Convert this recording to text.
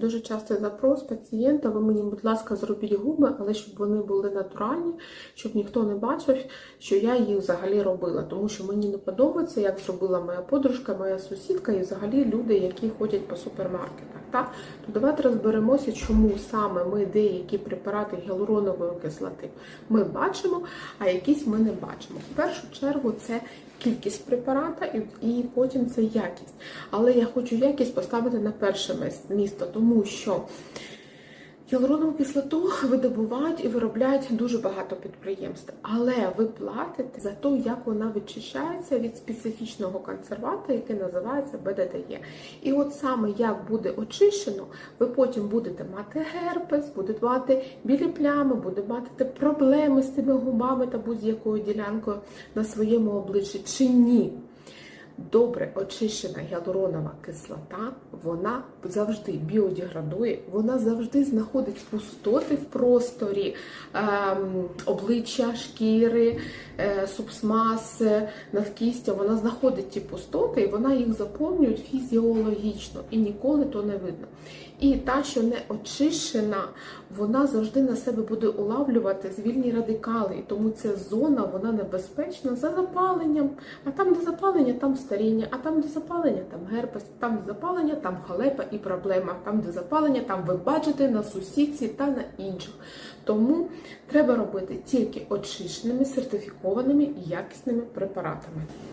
Дуже часто запрос пацієнта, ви мені, будь ласка, зробіть губи, але щоб вони були натуральні, щоб ніхто не бачив, що я їх взагалі робила. Тому що мені не подобається, як зробила моя подружка, моя сусідка і взагалі люди, які ходять по супермаркетах. Так? То давайте розберемося, чому саме ми деякі препарати гіалуронової кислоти ми бачимо, а якісь ми не бачимо. В першу чергу це кількість препарата і, потім це якість. Але я хочу якість поставити на перше місто, тому що гіалуронову кислоту видобувають і виробляють дуже багато підприємств, але ви платите за те, як вона відчищається від специфічного консервата, який називається БДДЕ. І от саме як буде очищено, ви потім будете мати герпес, будете мати білі плями, будете мати проблеми з тими губами та будь-якою ділянкою на своєму обличчі чи ні. Добре очищена гіалуронова кислота, вона завжди біодеградує, вона завжди знаходить пустоти в просторі ем, обличчя, шкіри, е, субсмаси, навкістя. Вона знаходить ті пустоти і вона їх заповнює фізіологічно і ніколи то не видно. І та, що не очищена, вона завжди на себе буде улавлювати звільні радикали. І тому ця зона вона небезпечна за запаленням. А там, де запалення, там старіння, а там, де запалення, там герпес, там де запалення, там халепа і проблема. Там, де запалення, там ви бачите на сусідці та на інших. Тому треба робити тільки очищеними, сертифікованими і якісними препаратами.